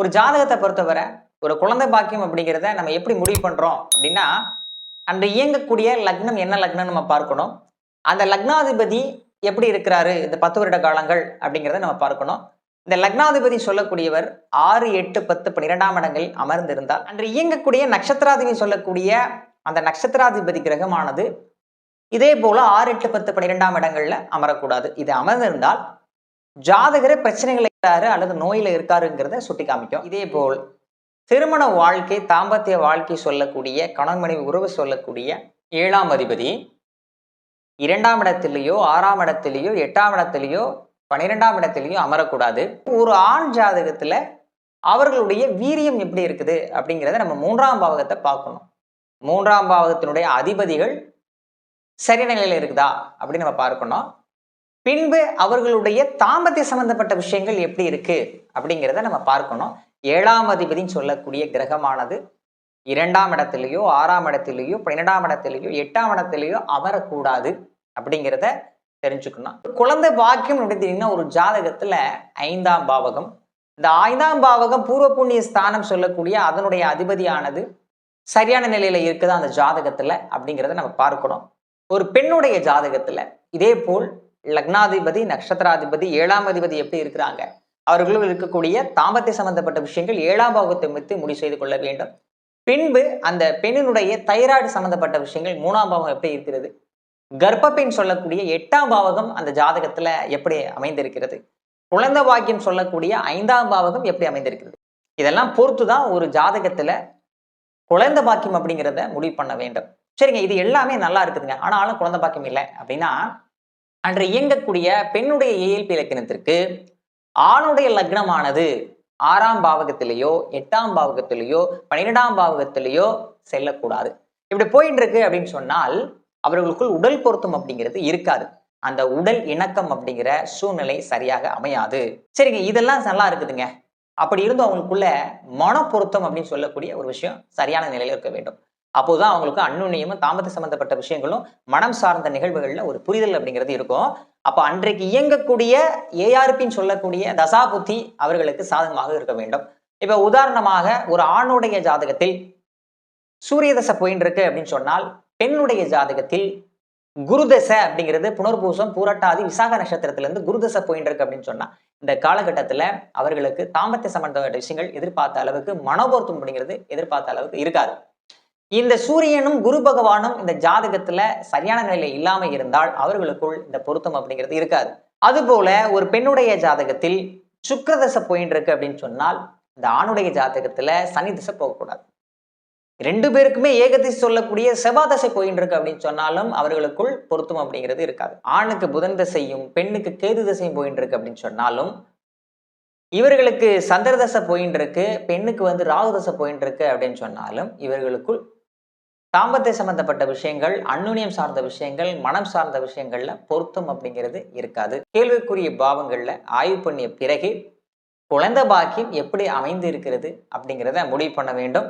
ஒரு ஜாதகத்தை பொறுத்தவரை ஒரு குழந்தை பாக்கியம் அப்படிங்கிறத நம்ம எப்படி முடிவு பண்றோம் அப்படின்னா அந்த இயங்கக்கூடிய லக்னம் என்ன லக்னம் நம்ம பார்க்கணும். அந்த லக்னாதிபதி எப்படி இருக்கிறாரு? இந்த பத்து வருட காலங்கள் அப்படிங்கிறத நம்ம பார்க்கணும். இந்த லக்னாதிபதி சொல்லக்கூடியவர் ஆறு எட்டு பத்து பன்னிரெண்டாம் இடங்கள் அமர்ந்திருந்தார் அன்று இயங்கக்கூடிய நட்சத்திராதிபதி சொல்லக்கூடிய அந்த நட்சத்திராதிபதி கிரகமானது இதே போல ஆறு எட்டு பத்து பன்னிரெண்டாம் இடங்கள்ல அமரக்கூடாது. இது அமர்ந்திருந்தால் ஜாதகர பிரச்சனைகளை இருக்கிறாரு அல்லது நோயில இருக்காருங்கிறத சுட்டி காமிக்கும் இதே போல் திருமண வாழ்க்கை தாம்பத்திய வாழ்க்கை சொல்லக்கூடிய கணவன் மனைவி உறவு சொல்லக்கூடிய ஏழாம் அதிபதி இரண்டாம் இடத்திலேயோ ஆறாம் இடத்திலேயோ எட்டாம் இடத்திலேயோ பன்னிரெண்டாம் இடத்திலேயோ அமரக்கூடாது. ஒரு ஆண் ஜாதகத்துல அவர்களுடைய வீரியம் எப்படி இருக்குது அப்படிங்கிறத நம்ம மூன்றாம் பாவகத்தை பார்க்கணும். மூன்றாம் பாவகத்தினுடைய அதிபதிகள் சரி நிலையில இருக்குதா அப்படின்னு நம்ம பார்க்கணும். பின்பு அவர்களுடைய தாம்பத்திய சம்பந்தப்பட்ட விஷயங்கள் எப்படி இருக்கு அப்படிங்கிறத நம்ம பார்க்கணும். ஏழாம் அதிபதின்னு சொல்லக்கூடிய கிரகமானது இரண்டாம் இடத்திலேயோ ஆறாம் இடத்திலேயோ பன்னிரெண்டாம் இடத்திலேயோ எட்டாம் இடத்திலேயோ அமரக்கூடாது அப்படிங்கிறத தெரிஞ்சுக்கணும். குழந்தை பாக்கியம் எடுத்தீங்கன்னா ஒரு ஜாதகத்துல ஐந்தாம் பாவகம். இந்த ஐந்தாம் பாவகம் பூர்வ புண்ணிய ஸ்தானம் சொல்லக்கூடிய அதனுடைய அதிபதியானது சரியான நிலையில இருக்குதா அந்த ஜாதகத்துல அப்படிங்கிறத நம்ம பார்க்கணும். ஒரு பெண்ணுடைய ஜாதகத்துல இதே போல் லக்னாதிபதி நட்சத்திராதிபதி ஏழாம் அதிபதி எப்படி இருக்கிறாங்க? அவர்களுள் இருக்கக்கூடிய தாம்பத்திய சம்பந்தப்பட்ட விஷயங்கள் ஏழாம் பாகத்தை வைத்து முடிவு செய்து கொள்ள வேண்டும். பின்பு அந்த பெண்ணினுடைய தைராய்டு சம்பந்தப்பட்ட விஷயங்கள் மூணாம் பாவம் எப்படி இருக்கிறது? கர்ப்பப்பெண் சொல்லக்கூடிய எட்டாம் பாவகம் அந்த ஜாதகத்துல எப்படி அமைந்திருக்கிறது? குழந்தை வாக்கியம் சொல்லக்கூடிய ஐந்தாம் பாவகம் எப்படி அமைந்திருக்கிறது? இதெல்லாம் பொறுத்து தான் ஒரு ஜாதகத்துல குழந்தை பாக்கியம் அப்படிங்கிறத முடிவு பண்ண வேண்டும். சரிங்க இது எல்லாமே நல்லா இருக்குதுங்க. ஆனாலும் குழந்தை பாக்கியம் இல்லை அப்படின்னா அன்று இயங்கக்கூடிய பெண்ணுடைய இயல்பு இலக்கணத்திற்கு ஆணுடைய லக்னமானது ஆறாம் பாவகத்திலேயோ எட்டாம் பாவகத்திலேயோ பன்னிரெண்டாம் பாவகத்திலேயோ செல்லக்கூடாது. இப்படி போயிட்டு இருக்கு அப்படின்னு சொன்னால் அவர்களுக்குள் உடல் பொருத்தம் அப்படிங்கிறது இருக்காது. அந்த உடல் இணக்கம் அப்படிங்கிற சூழ்நிலை சரியாக அமையாது. சரிங்க இதெல்லாம் நல்லா இருக்குதுங்க. அப்படி இருந்தும் அவங்களுக்குள்ள மன பொருத்தம் அப்படின்னு சொல்லக்கூடிய ஒரு விஷயம் சரியான நிலையில இருக்க வேண்டும். அப்போதான் அவங்களுக்கு அன்னுண்ணியமும் தாமத சம்பந்தப்பட்ட விஷயங்களும் மனம் சார்ந்த நிகழ்வுகள்ல ஒரு புரிதல் அப்படிங்கிறது இருக்கும். அப்ப அன்றைக்கு இயங்கக்கூடிய ஏஆர்பின்னு சொல்லக்கூடிய தசாபுத்தி அவர்களுக்கு சாதகமாக இருக்க வேண்டும். இப்ப உதாரணமாக ஒரு ஆணுடைய ஜாதகத்தில் சூரிய தசை போயின்னு இருக்கு அப்படின்னு சொன்னால் பெண்ணுடைய ஜாதகத்தில் குருதசை அப்படிங்கிறது புனர்பூசம் பூரட்டாதி விசாக நட்சத்திரத்திலிருந்து குருதசை போயின்னு இருக்கு அப்படின்னு சொன்னா இந்த காலகட்டத்துல அவர்களுக்கு தாம்பத்திய சம்பந்தப்பட்ட விஷயங்கள் எதிர்பார்த்த அளவுக்கு மனோபொருத்தம் அப்படிங்கிறது எதிர்பார்த்த அளவுக்கு இருக்காது. இந்த சூரியனும் குரு பகவானும் இந்த ஜாதகத்துல சரியான நிலையில இல்லாம இருந்தால் அவர்களுக்குள் இந்த பொருத்தம் அப்படிங்கிறது இருக்காது. அதுபோல ஒரு பெண்ணுடைய ஜாதகத்தில் சுக்கிரதசை போயின்னு இருக்கு அப்படின்னு சொன்னால் இந்த ஆணுடைய ஜாதகத்துல சனி திசை போகக்கூடாது. ரெண்டு பேருக்குமே ஏகதிசை சொல்லக்கூடிய செவாதசை தசை போயின்னு இருக்கு அப்படின்னு சொன்னாலும் அவர்களுக்குள் பொருத்தம் அப்படிங்கிறது இருக்காது. ஆணுக்கு புதன் தசையும் பெண்ணுக்கு கேது திசையும் போயின்னு இருக்கு அப்படின்னு சொன்னாலும் இவர்களுக்கு சந்திர தசை போயின்னு இருக்கு பெண்ணுக்கு வந்து ராகுதசை போயின்னு இருக்கு அப்படின்னு சொன்னாலும் இவர்களுக்குள் தாம்பத்திய சம்பந்தப்பட்ட விஷயங்கள் அன்னுனியம் சார்ந்த விஷயங்கள் மனம் சார்ந்த விஷயங்கள்ல பொருத்தம் அப்படிங்கிறது இருக்காது. கேள்விக்குரிய பாவங்கள்ல ஆய்வு பண்ணிய பிறகு குழந்தை பாக்கியம் எப்படி அமைந்து இருக்கிறது அப்படிங்கிறத முடிவு பண்ண வேண்டும்.